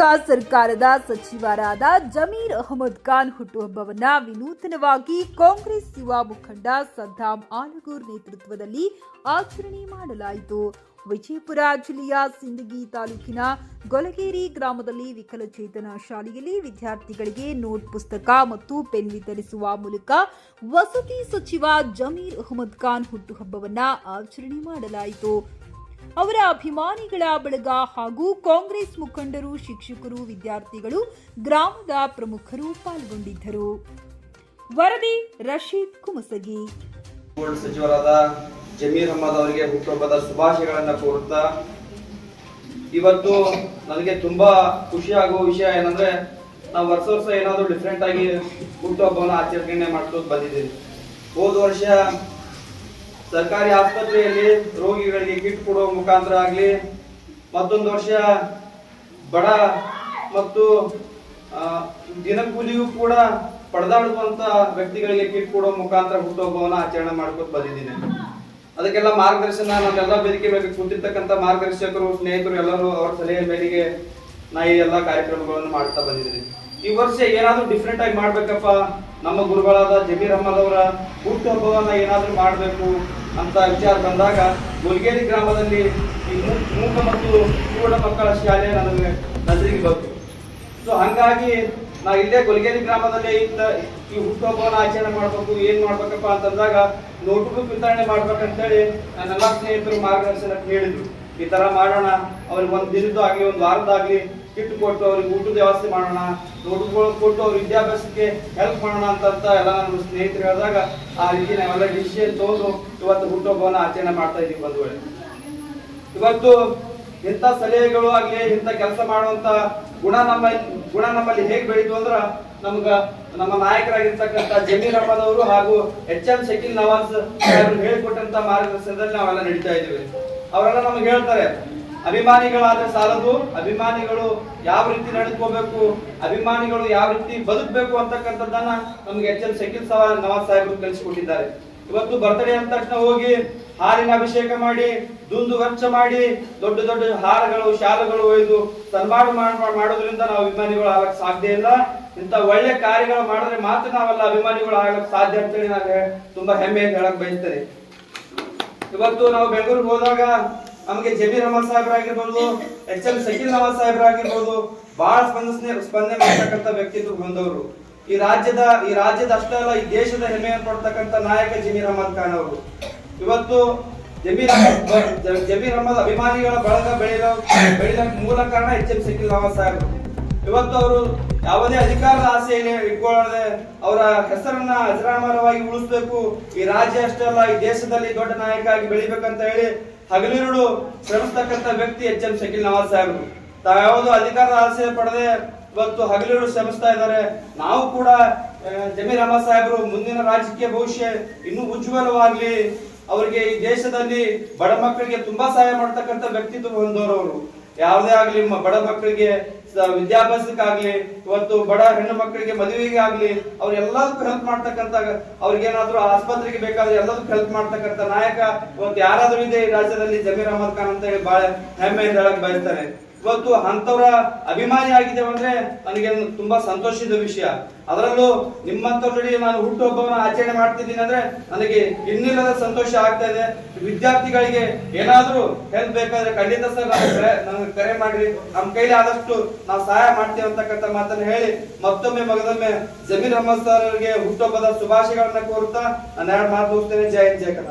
ಕರ್ನಾಟಕ ಸರ್ಕಾರದ ಸಚಿವರಾದ ಜಮೀರ್ ಅಹಮದ್ ಖಾನ್ ಹುಟ್ಟುಹಬ್ಬವನ್ನ ವಿನೂತನವಾಗಿ ಕಾಂಗ್ರೆಸ್ ಯುವ ಮುಖಂಡ ಸದ್ದಾಂ ಆಲಗೂರ್ ನೇತೃತ್ವದಲ್ಲಿ ಆಚರಣೆ ಮಾಡಲಾಯಿತು. ವಿಜಯಪುರ ಜಿಲ್ಲೆಯ ಸಿಂದಗಿ ತಾಲೂಕಿನ ಗೊಲಗೇರಿ ಗ್ರಾಮದಲ್ಲಿ ವಿಕಲಚೇತನ ಶಾಲೆಯಲ್ಲಿ ವಿದ್ಯಾರ್ಥಿಗಳಿಗೆ ನೋಟ್ ಪುಸ್ತಕ ಮತ್ತು ಪೆನ್ ವಿತರಿಸುವ ಮೂಲಕ ವಸತಿ ಸಚಿವ ಜಮೀರ್ ಅಹಮದ್ ಖಾನ್ ಹುಟ್ಟುಹಬ್ಬವನ್ನ ಆಚರಣೆ ಮಾಡಲಾಯಿತು. ಅವರ ಅಭಿಮಾನಿಗಳ ಬಳಗ ಹಾಗೂ ಕಾಂಗ್ರೆಸ್ ಮುಖಂಡರು, ಶಿಕ್ಷಕರು, ವಿದ್ಯಾರ್ಥಿಗಳು, ಗ್ರಾಮದ ಪ್ರಮುಖರು ಪಾಲ್ಗೊಂಡಿದ್ದರು. ವರದಿ ರಶೀದ್ ಕುಮಸಗಿ. ಸಚಿವರಾದ ಜಮೀರ್ ಅಹಮದ್ ಅವರಿಗೆ ಹುಟ್ಟುಹಬ್ಬದ ಶುಭಾಶಯಗಳನ್ನು ಕೋರುತ್ತಾ, ಇವತ್ತು ನನಗೆ ತುಂಬಾ ಖುಷಿ ಆಗುವ ವಿಷಯ ಏನಂದ್ರೆ, ನಾವು ವರ್ಷ ವರ್ಷ ಏನಾದರೂ ಡಿಫ್ರೆಂಟ್ ಆಗಿ ಹುಟ್ಟುಹಬ್ಬವನ್ನು ಆಚರಣೆ ಮಾಡ್ಕೊಂಡು ಬಂದಿದ್ದೀವಿ. ಹೋದ ವರ್ಷ ಸರ್ಕಾರಿ ಆಸ್ಪತ್ರೆಯಲ್ಲಿ ರೋಗಿಗಳಿಗೆ ಕಿಟ್ ಕೊಡುವ ಮುಖಾಂತರ ಆಗಲಿ, ಮತ್ತೊಂದು ವರ್ಷ ಬಡ ಮತ್ತು ದಿನಕೂಲಿಯೂ ಕೂಡ ಪಡೆದಾಡುವಂತ ವ್ಯಕ್ತಿಗಳಿಗೆ ಕಿಟ್ ಕೊಡುವ ಮುಖಾಂತರ ಹುಟ್ಟುಹಬ್ಬವನ್ನು ಆಚರಣೆ ಮಾಡ್ಕೊಂಡು ಬಂದಿದ್ದೀನಿ. ಅದಕ್ಕೆಲ್ಲ ಮಾರ್ಗದರ್ಶನ ನಮ್ಮೆಲ್ಲ ವೇದಿಕೆ ಮೇಲೆ ಕೂತಿರ್ತಕ್ಕಂಥ ಮಾರ್ಗದರ್ಶಕರು, ಸ್ನೇಹಿತರು ಎಲ್ಲರೂ ಅವರ ಸಲಹೆ ಮೇರೆಗೆ ನಾ ಈ ಎಲ್ಲ ಕಾರ್ಯಕ್ರಮಗಳನ್ನು ಮಾಡ್ತಾ ಬಂದಿದ್ದೀನಿ. ಈ ವರ್ಷ ಏನಾದರೂ ಡಿಫ್ರೆಂಟ್ ಆಗಿ ಮಾಡ್ಬೇಕಪ್ಪ. ನಮ್ಮ ಗುರುಗಳಾದ ಜಮೀರ್ ಅಹಮದ್ ಅವರ ಹುಟ್ಟುಹಬ್ಬವನ್ನ ಏನಾದರೂ ಮಾಡಬೇಕು. ಅಂತ ವಿಚಾರ ಬಂದಾಗ ಮುಲ್ಗೇರಿ ಗ್ರಾಮದಲ್ಲಿ ಈ ಮೂಕ ಮತ್ತು ಕಿವುಡ ಮಕ್ಕಳ ಶಾಲೆ ನನಗೆ ನಜರಿಗೆ ಬಂತು. ಸೊ ಹಂಗಾಗಿ ನಾ ಇಲ್ಲೇ ಗುಲ್ಗೇರಿ ಗ್ರಾಮದಲ್ಲಿ ಇದ್ದ ಈ ಹುಟ್ಟುಹಬ್ಬವನ್ನು ಆಚರಣೆ ಮಾಡಬೇಕು, ಏನು ಮಾಡ್ಬೇಕಪ್ಪ ಅಂತಂದಾಗ ನೋಟ್ಬುಕ್ ವಿತರಣೆ ಮಾಡ್ಬೇಕಂತೇಳಿ ನನ್ನೆಲ್ಲ ಸ್ನೇಹಿತರು ಮಾರ್ಗದರ್ಶನ ಹೇಳಿದ್ರು ಈ ತರ ಮಾಡೋಣ, ಅವ್ರಿಗೆ ಒಂದು ದಿನದ್ದು ಆಗ್ಲಿ, ಒಂದ್ ವಾರದಾಗ್ಲಿ ಕಿಟ್ ಕೊಟ್ಟು ಅವ್ರಿಗೆ ಊಟದ ವ್ಯವಸ್ಥೆ ಮಾಡೋಣ ನೋಟ್ಗಳು ಕೊಟ್ಟು ಅವ್ರ ವಿದ್ಯಾಭ್ಯಾಸಕ್ಕೆ ಹೆಲ್ಪ್ ಮಾಡೋಣ ಅಂತ ಎಲ್ಲ ನಮ್ಮ ಸ್ನೇಹಿತರು ಹೇಳಿದಾಗ ಆ ರೀತಿ ನಾವೆಲ್ಲ ಡಿಸಿಷನ್ ತಗೊಂಡು ಇವತ್ತು ಹುಟ್ಟುಹಬ್ಬವನ್ನು ಆಚರಣೆ ಮಾಡ್ತಾ ಇದೀವಿ ಬಂಧುಗಳೇ. ಇವತ್ತು ಇಂಥ ಸಲಹೆಗಳು ಆಗ್ಲಿ, ಇಂಥ ಕೆಲಸ ಮಾಡುವಂತ ಗುಣ ನಮ್ಮ, ಗುಣ ನಮ್ಮಲ್ಲಿ ಹೇಗ್ ಬೆಳೀತು ಅಂದ್ರೆ ನಮ್ಗ, ನಮ್ಮ ನಾಯಕರಾಗಿರ್ತಕ್ಕಂಥ ಜಮೀರ್ ಅಹಮದ್ ಹಾಗೂ ಎಚ್ ಎಂ ಶಕೀಲ್ ನವಾಜ್ ಹೇಳಿಕೊಟ್ಟಂತ ಮಾರ್ಗದರ್ಶನದಲ್ಲಿ ನಾವೆಲ್ಲ ನಡೀತಾ ಇದೀವಿ ಅವರೆಲ್ಲ ನಮ್ಗೆ ಹೇಳ್ತಾರೆ ಅಭಿಮಾನಿಗಳಾದ್ರೆ ಸಾಲದು, ಅಭಿಮಾನಿಗಳು ಯಾವ ರೀತಿ ನಡೆದುಕೋಬೇಕು, ಅಭಿಮಾನಿಗಳು ಯಾವ ರೀತಿ ಬದುಕಬೇಕು ಅಂತಕ್ಕಂಥದ್ದನ್ನ ನಮ್ಗೆ ಎಚ್ ಎಲ್ ಶಕೀಲ್ ಸವಾಲ್ ನವಾಜ್ ಸಾಹೇಬರು ಕಲಿಸಿಕೊಟ್ಟಿದ್ದಾರೆ ಇವತ್ತು ಬರ್ತಡೇ ಅಂದ ತಕ್ಷಣ ಹೋಗಿ ಹಾಲಿನ ಅಭಿಷೇಕ ಮಾಡಿ, ದುಂದು ಖರ್ಚ ಮಾಡಿ, ದೊಡ್ಡ ದೊಡ್ಡ ಹಾರಗಳು, ಶಾಲುಗಳು ಒಯ್ದು ಸನ್ಮಾನ ಮಾಡ್- ಮಾಡೋದ್ರಿಂದ ನಾವು ಅಭಿಮಾನಿಗಳು ಆಗಕ್ ಸಾಧ್ಯ ಇಲ್ಲ. ಇಂತ ಒಳ್ಳೆ ಕಾರ್ಯಗಳು ಮಾಡಿದ್ರೆ ಮಾತ್ರ ನಾವೆಲ್ಲ ಅಭಿಮಾನಿಗಳು ಆಗಕ್ ಸಾಧ್ಯ ಅಂತೇಳಿ ನಾನು ತುಂಬಾ ಹೆಮ್ಮೆ ಹೇಳಕ್ ಬಯಸ್ತೇನೆ ಇವತ್ತು ನಾವು ಬೆಂಗಳೂರಿಗೆ ಹೋದಾಗ ನಮಗೆ ಜಮೀರ್ ಅಹಮದ್ ಸಾಹೇಬ್ರಾಗಿರ್ಬೋದು ಎಚ್ ಎಂ ಶಕೀಲ್ ನವಾಜ್ ಸಾಹೇಬ್ರಾಗಿರ್ಬೋದು ಬಹಳ ಸ್ಪಂದನೆ ಸ್ಪಂದನೆ ಮಾಡ್ತಕ್ಕಂಥ ವ್ಯಕ್ತಿತ್ವ ಬಂದವರು ಈ ರಾಜ್ಯದ ಈ ರಾಜ್ಯದ ಅಷ್ಟೇ ಅಲ್ಲ, ಈ ದೇಶದ ಹೆಮ್ಮೆಯನ್ನು ಪಡ್ತಕ್ಕಂಥ ನಾಯಕ ಜಮೀರ್ ಅಹಮದ್ ಖಾನ್ ಅವರು. ಇವತ್ತು ಜಮೀರ್ ಅಹಮದ್ ಜಮೀರ್ ಅಹಮದ್ ಅಭಿಮಾನಿಗಳ ಬಳಗ ಬೆಳೆಯಲು ಬೆಳೆದ ಮೂಲ ಕಾರಣ ಎಚ್ ಎಂ ಶಕೀಲ್ ನವಾಜ್ ಸಾಹೇಬ್ರು. ಇವತ್ತು ಅವರು ಯಾವುದೇ ಅಧಿಕಾರದ ಆಸೆಯನ್ನು ಇಟ್ಕೊಳ್ಳದೆ ಅವರ ಹೆಸರನ್ನ ಅಜರಾಮರವಾಗಿ ಉಳಿಸ್ಬೇಕು. ಈ ರಾಜ್ಯ ಅಷ್ಟೇ ಅಲ್ಲ, ಈ ದೇಶದಲ್ಲಿ ದೊಡ್ಡ ನಾಯಕ ಆಗಿ ಬೆಳಿಬೇಕಂತ ಹೇಳಿ ಹಗಲಿರುಳು ಶ್ರಮಿಸ್ತಕ್ಕಂಥ ವ್ಯಕ್ತಿ ಎಚ್ ಎಂ ಶಕೀಲ್ ನವಾಜ್ ಸಾಹೇಬ್ರು ತಾವ್ಯಾವುದು ಅಧಿಕಾರದ ಆಸೆ ಪಡೆದೆ ಇವತ್ತು ಹಗಲಿರುಳು ಶ್ರಮಿಸ್ತಾ ಇದ್ದಾರೆ. ನಾವು ಕೂಡ ಜಮೀರ್ ಅಹಮದ್ ಸಾಹೇಬ್ರು ಮುಂದಿನ ರಾಜಕೀಯ ಭವಿಷ್ಯ ಇನ್ನೂ ಉಜ್ವಲವಾಗಲಿ. ಅವರಿಗೆ ಈ ದೇಶದಲ್ಲಿ ಬಡ ಮಕ್ಕಳಿಗೆ ತುಂಬಾ ಸಹಾಯ ಮಾಡ್ತಕ್ಕಂಥ ವ್ಯಕ್ತಿತ್ವ ಹೊಂದವರು ಅವರು. ಯಾವುದೇ ಆಗ್ಲಿ ಬಡ ಮಕ್ಕಳಿಗೆ ವಿದ್ಯಾಭ್ಯಾಸಕ್ಕಾಗ್ಲಿ, ಇವತ್ತು ಬಡ ಹೆಣ್ಣು ಮಕ್ಕಳಿಗೆ ಮದುವೆಗೆ ಆಗ್ಲಿ ಅವ್ರ ಎಲ್ಲದಕ್ಕೂ ಹೆಲ್ಪ್ ಮಾಡ್ತಕ್ಕಂತ ಅವ್ರಿಗೆ ಏನಾದ್ರು ಆಸ್ಪತ್ರೆಗೆ ಬೇಕಾದ್ರೆ ಎಲ್ಲದಕ್ಕೂ ಹೆಲ್ಪ್ ಮಾಡ್ತಕ್ಕಂತ ನಾಯಕ, ಇವತ್ತು ಯಾರಾದ್ರೂ ಇದೆ ರಾಜ್ಯದಲ್ಲಿ, ಜಮೀರ್ ಅಹಮದ್ ಖಾನ್ ಅಂತ ಹೇಳಿ ಬಹಳ ಹೆಮ್ಮೆಯಿಂದ ಹೇಳಕ್ ಬಯಸ್ತಾರೆ. ಇವತ್ತು ಅಂತವರ ಅಭಿಮಾನಿ ಆಗಿದ್ದೇವೆ ಅಂದ್ರೆ ನನಗೆ ತುಂಬಾ ಸಂತೋಷದ ವಿಷಯ. ಅದರಲ್ಲೂ ನಿಮ್ಮಂತವ್ರ ಜೊತೆ ನಾನು ಹುಟ್ಟುಹಬ್ಬವನ್ನು ಆಚರಣೆ ಮಾಡ್ತಿದ್ದೀನಿ ಅಂದ್ರೆ ನನಗೆ ಇನ್ನಿಲ್ಲದ ಸಂತೋಷ ಆಗ್ತಾ ಇದೆ. ವಿದ್ಯಾರ್ಥಿಗಳಿಗೆ ಏನಾದ್ರೂ ಹೆಲ್ಪ್ ಬೇಕಾದ್ರೆ ಖಂಡಿತ ಸರ್ ನನಗೆ ಕರೆ ಮಾಡ್ರಿ. ನಮ್ಮ ಕೈಲಿ ಆದಷ್ಟು ನಾವು ಸಹಾಯ ಮಾಡ್ತೀವಿ ಅಂತಕ್ಕಂಥ ಮಾತನ್ನು ಹೇಳಿ ಮತ್ತೊಮ್ಮೆ ಮಗದೊಮ್ಮೆ ಜಮೀರ್ ಅಹಮದ್ ಸರ್ ಅವರಿಗೆ ಹುಟ್ಟುಹಬ್ಬದ ಶುಭಾಶಯಗಳನ್ನ ಕೋರುತ್ತಾ ನಾನು ಎರಡು ಮಾತು ಹೋಗ್ತೇನೆ ಜೈ ಜಯ ಕರ್ನಾಟಕ.